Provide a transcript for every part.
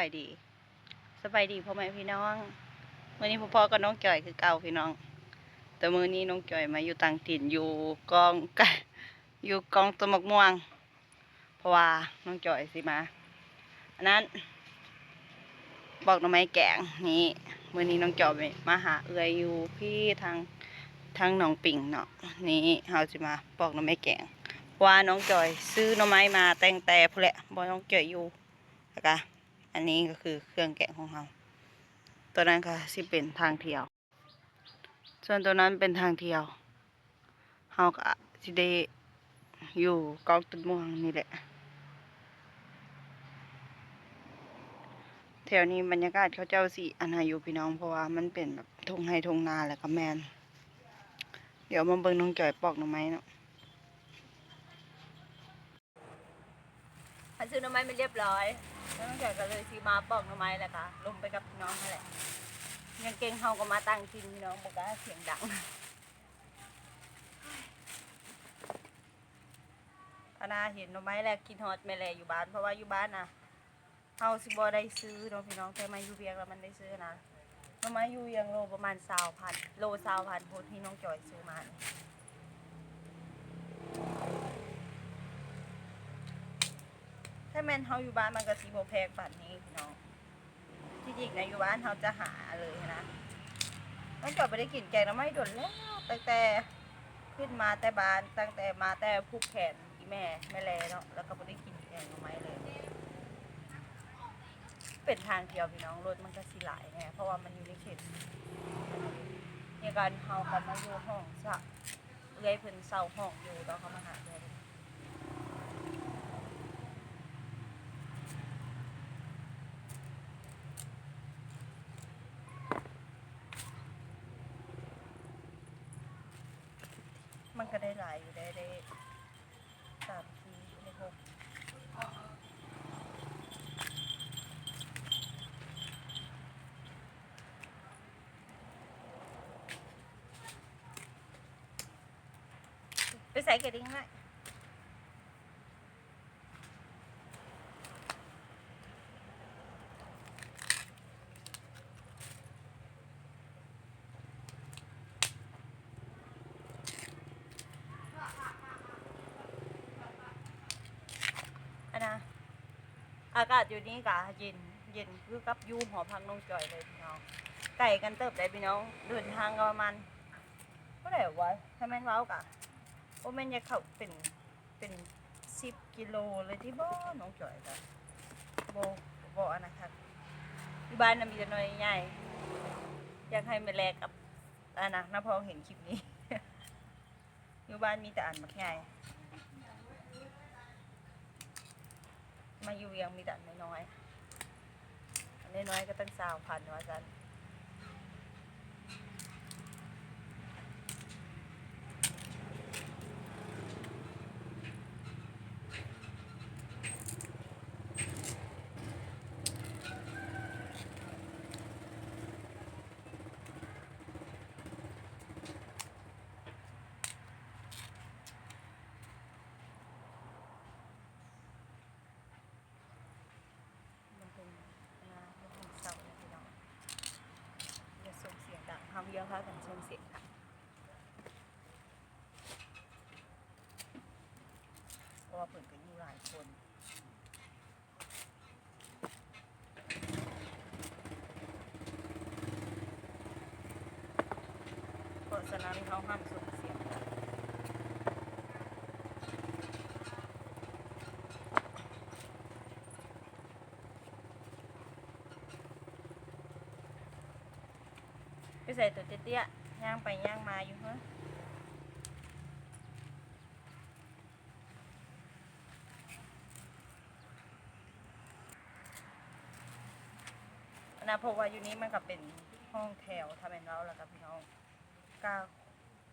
บายดีสบายดีพ่อแม่พี่น้องมื่อนี้พ่อพ่อกับน้องจ่อยคือเก่าพี่น้อง แต่มื้อนี้น้องจ่อยมาอยู่ต่างถิ่นอยู่กองกอยู่กองต้นมะม่วง เพราะว่าน้องจ่อยสิมา อันนั้น บอกหน่อไม้แกงนี่มื้อนี้น้องจ่อยมาหาเอื้อยอยู่พี่ทางทางหนองปิ่งเนาะนี่เฮาสิมาปอกหน่อไม้แกงพว่าน้องจ่อยซื้อหน่อไม้มาแต่งแต่พุ่นแหละบ่น้องจ่อยอยู่แล้วก็ อันนี้ก็คือเครื่องแกงของเฮาตัวนั้นก็สิเป็นทางเที่ยว ส่วนตัวนั้นเป็นทางเที่ยวเฮาก็สิได้อยู่กองต้นม่วงนี่แหละแถวนี้บรรยากาศเขาเจ้าสิอันอายุพี่น้องเพราะว่ามันเป็นแบบทงไฮทงนาแหล้วก็แมน เดี๋ยวมาเบิ่งน้องจ่อยปอกหน่อไม้เนาะพันซื้อหน่อไม้ไม่เรียบร้อย แล้วน้องแขกก็เลยซีมาปอกหน่อไม้แหละค่ะลงไปกับพี่น้องนั่นแหละยังเก่งเฮาก็มาตั้งกินพี่น้องบอกว่าเสียงดังพนาเห็นหน่อไม้แหล้วกินฮอดแม่แลอยู่บ้าน เพราะว่าอยู่บ้านน่ะเฮาสิบ่ได้ซื้อเนาะพี่น้องแต่มาอยู่เวียงแล้วมันได้ซื้อนะหน่อไม้อยู่เวียงโลประมาณ20,000โล20,000โพดที่น้องจอยซื้อมานี่ถ้า แม่นเฮาอยู่บ้านมันก็สิบ่แพงปานนี้พี่น้องที่จริงนะอยู่บ้านเขาจะหาเลยนะน้องจอยไปได้กินแกงหน้ำไม้โดนแล้วตั้งแต่ขึ้นมาแต่บ้านตั้งแต่มาแต่ผูกแขนอีแม่แม่แลเนาะแล้วก็ไม่ได้กินแกงหน้ำไม้เลย เป็นทางเดียวพี่น้องรถมันก็สิหลายแน่เพราะว่ามันอยู่ในเขตเนี่ยการเฮากันมาอยู่ห้องสะเอื้อยเพิ่นเศร้าห้องอยู่ตอนเขามาหาเลยมันก็ ได้หลายอยู่ได้สามทีในหกไปใส่กระดิ่งให้ อากาศอยู่นี่กะเย็นเย็นคือกับยูหอพักน้องจอยเลยพี่น้องไก่กันเติบได้พี่น้องเดินทางกันประมาณเท่าไหร่วะถ้าแม่นเว้ากะโอ้แม่นอยากเข้าเป็นเป็นสิบกิโลเลยที่บ่น้องจอยจ้ะบ่บ่อันนะครับที่บ้านน่ะมีแต่น้อยใหญ่อยากให้มาแลกกับอันนะน้าพองเห็นคลิปนี้ อยู่บ้านมีแต่อันมักใหญ่ มาอยู่ยังมีแต่นน้อยๆอันน้อยๆก็ตั้งสาวพันว่าจันเป็นนามันเป็นเสาเลยพี่น้องอย่าส่งเสียงดั งทำเยอะค่ะกันส่งเสียงค่ะเพราะว่าเปิดกันอยู่หลายคนเพราะฉะนั้นเขาห้ามสงเสียงดัง ไป ใส่ตัวเตี้ยๆย่างไปย่างมาอยู่ฮะนะเพราะว่าอยู่นี้มันก็เป็นห้องแถวทำเป็นเราแล้วกับพี่น้องกา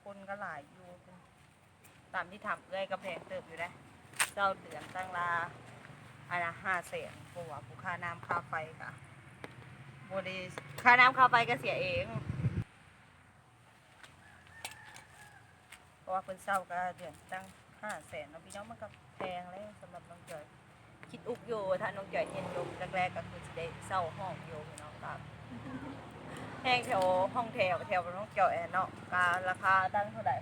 คนก็หลายอยู่ตามที่ทำเอ้อยก็แพงเติบอยู่นะเจ้าเดือนตั้งลาอันนะห้าแสนเพราะว่าผู้ค่าน้ำค่าไฟกะบริค่าน้ำค่าไฟก็เสียเอง เพ ราะว่าเพิ่นเศร้าก็เดือนตั้งห้าแสนเนาะพี่น้องมันก็แพงแล้วสำหรับน้องจอย คิดอุกอยู่ถ้าน้องจอยเห็นลมแรกๆก็คือสิได้เศร้าห้องอยู่พี่น้องครับแห้งแถวห้องแถวแถวน้องจอยเนาะการาคาตั้งเท่าไหร่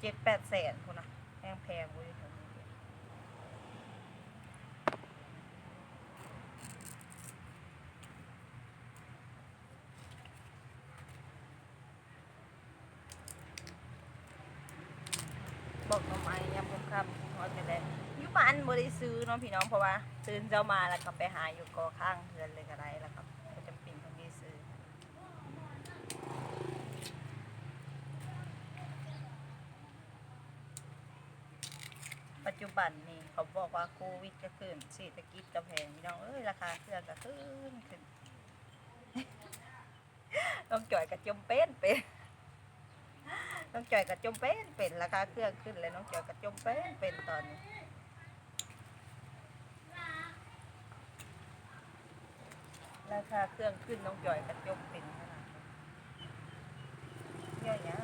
เจ็ดแปดแสนคุณนะแห้งแพงเว้ยแถวนี้บ อกหน่อไม้ยำคำคำฮอดไปเลยอยู่บ้านบ่ได้ซื้อเนาะพี่น้องเพราะว่าตื่นเช้ามาแล้วก็ไปหาอยู่กอข้างเฮือนเลยก็ได้แล้วก็จำเป็นต้องได้ซื้อปัจจุบันนี่เขาบอกว่าโควิดจะขึ้นเศรษฐกิจจะแพงพี่น้องเอ้ยราคาเครื่องก็ขึ้นขึ้นต้องจ่อยกับจมเป็นเป็น ต้องจอยกับจมเป็นเป็นราคาเครื่องขึ้นเลยน้องจอยกับจมเป็นเป็นตอนนี้ราคาเครื่องขึ้นน้องจอยกับจมเป็นขนาดนี้เยอะแยะ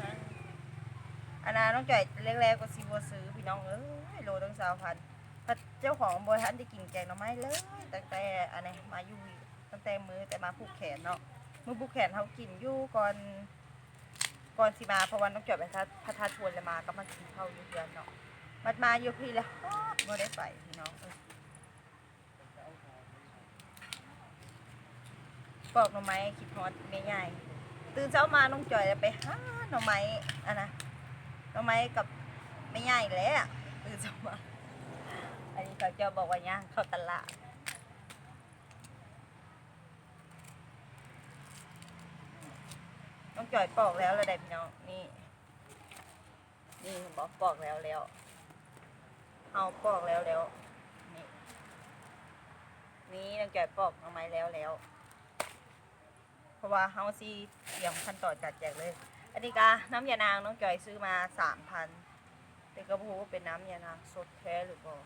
อันนั้นน้องจอยแรกๆก็ซีโบซื้อพี่น้องเอ้ยโลตั้งสามพันเจ้าของบริษัทได้กินแกงหน่อไม้เลยตั้งแต่อันนี้มาอยู่ตั้งแต่มือแต่มาผูกแขนเนาะมือผูกแขนเขากินอยู่ก่อน ก่อนสิมาเพราะวันน้องจอยไปทัดพระธาตุชวนเลยมาก็มากินข้าวอยู่เดือนเนาะมันมาอยู่พี่แล้วไม่ได้ไปพี่น้องเอ้ยปอกหน่อไม้คิดฮอตไม่ง่ายตื่นเช้ามาน้องจอยจะไปหาหน่อไม้อันนะทำไมกับไม่ง่ายเลยอะคือจะมาอันนี้เขาจะบอกว่าย่างเข้าตลาดต้อง จ่อยปอกแล้วระดับพี่น้องนี่นี่บอกปอกแล้วแล้วเอาปอกแล้วแล้วนี่นี่ต้องจ่อยปอกเอาไม้แล้วแล้วเพราะว่าเฮาซีเตรียมขั้นตอนจัดแจกเลย อันนี้ก็น้ำยานางน้องจอยซื้อมาสามพันแต่ก็บอกว่าเป็นน้ำยานางสดแท้หรือเปล่า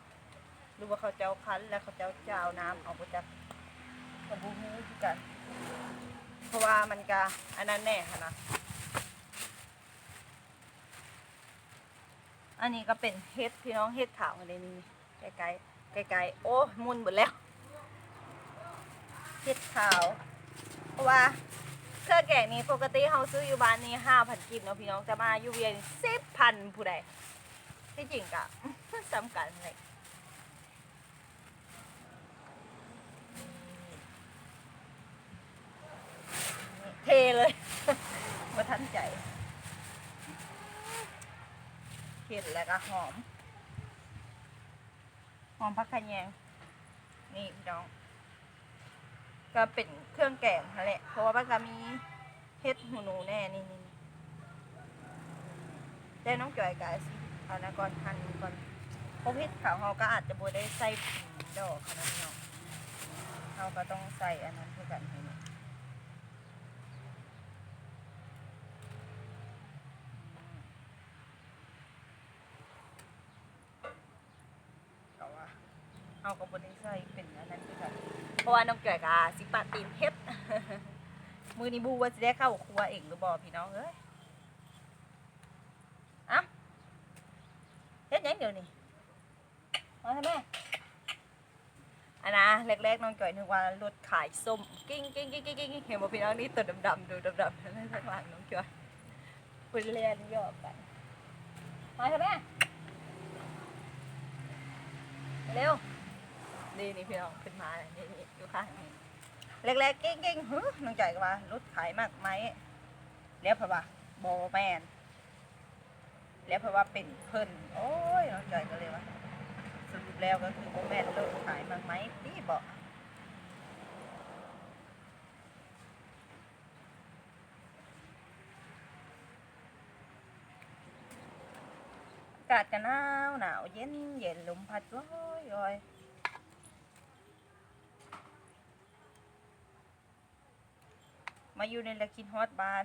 หรือว่าเขาเจ้าคั้นแล้วเขาเจ้าเจะเอาน้ำออกมาจากกระบูฮูที่กัน เพราะว่ามันก็อันนั้นแน่ค่ะนะอันนี้ก็เป็นเฮ็ดพี่น้องเฮ็ดขาวในนี้ไกลๆไกลๆโอ้มุนหมดแล้วเฮ็ดขาว เพราะว่าเครื่องแกงนี้ปกติเขาซื้ออยู่บ้านนี้ห้าพันกิบเนาะพี่น้องจะมาอยู่เวียนสิบพันผู้ใดที่จริงกะสำคัญเลย เลยมาทันใจเห็ดแล้วก็หอม หอมพักขยงนี่พี่น้อง ก็เป็นเครื่องแกงแหละ เพราะว่ามันก็มีเฮ็ดหูหนูแน่นี่นี่แต่น้องจอยกะสิเอานะก่อนหั่นก่อนเพราะเฮ็ดขาวเขาก็อาจจะบ่ได้ใส่ผีดอกขนาดนั้นเนาะเขาก็ต้องใส่อันนั้นคือกันให้นี่เขาว่าเขาก็บ่ได้ใส่เป็นอันนั้นคือกัน เพ ราะว่าน้องจ่อยกาสิปาตีนเฮ็ด มือนี้บูว่าจะได้เข้าครัวเองหรือบ่พี่น้องเอ้ยอะเฮ็ดยังเดี๋ยวนี้มาทำไมอันนะแรกๆน้องจ่อยนึกว่ารถขายส้มกิ้งกิ้งกิ้งกิ้งกิ้งเห็นบ่พี่น้องนี่ตัวดำๆดูดำๆนั่นข้างหลังน้องจ่อยคุณเรียนยอบกันมาทำไมเร็ว นี่นี่พี่น้องขึ้นมานี่นี่อยู่ข้างนี่เล็กๆเก่งๆฮึน้องใจก็ว่ารถขายมากไหมแล้วเพราะว่าโบแมนแล้วเพราะว่าเป็นเพิ่นโอ้ยน้องใจก็เลยว่าสรุปแล้วก็คือโบแมนรถขายมากไหมพี่บอกอากาศจะหนาวหนาวเย็นเย็นลมพัดร้อยร้อย มาอยู่ในละคินฮอตบ้าน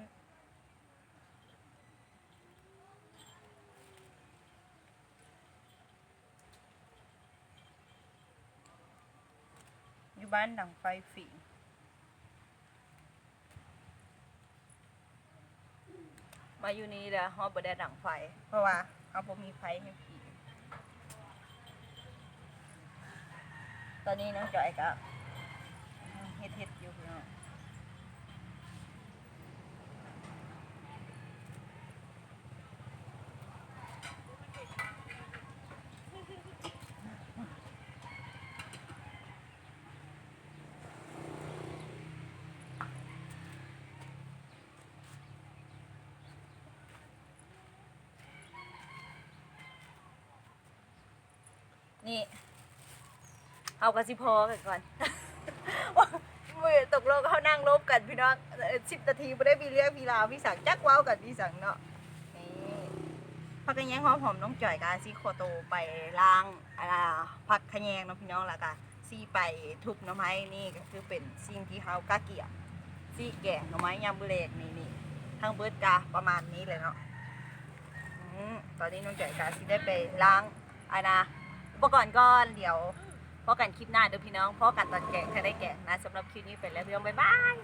อยู่บ้านดังไฟฝีมาอยู่นี่แหละฮอตบ่ได้ดังไฟ เพราะว่าเขาบ่มีไฟให้ผีตอนนี้น้องจอยก็เฮ็ดเฮ็ดอยู่พี่น้อง นี่เอากระสิพอกันก่อนมือตกลงเขานั่งลบกันพี่น้องสิบนาทีไม่ได้มีเรื่องมีราวพี่สั่งจักว้ากันพี่สั่งเนาะนี่พักกระแยงหอมหอมน้องจ่อยกาซีโคโตไปล้างอะไรพักขะแยงเนาะพี่น้องล้วก็ซีไปทุบน่อไม้นี่ก็คือเป็นสิ่งที่เขากะเกียบซีแกงหน่อไม้ยำบุเรกนี่นี่ทั้งเบิร์ดกาประมาณนี้เลยเนาะตอนนี้น้องจ่อยกาซีได้ไปล้างอะไรนะ ปกรณ์ก่อนเดี๋ยวพอกันคลิปหน้าเด้อพี่น้องพอกันตอนแกะใครได้แกะนะสำหรับคลิปนี้ไปแล้วพี่น้องบ๊ายบาย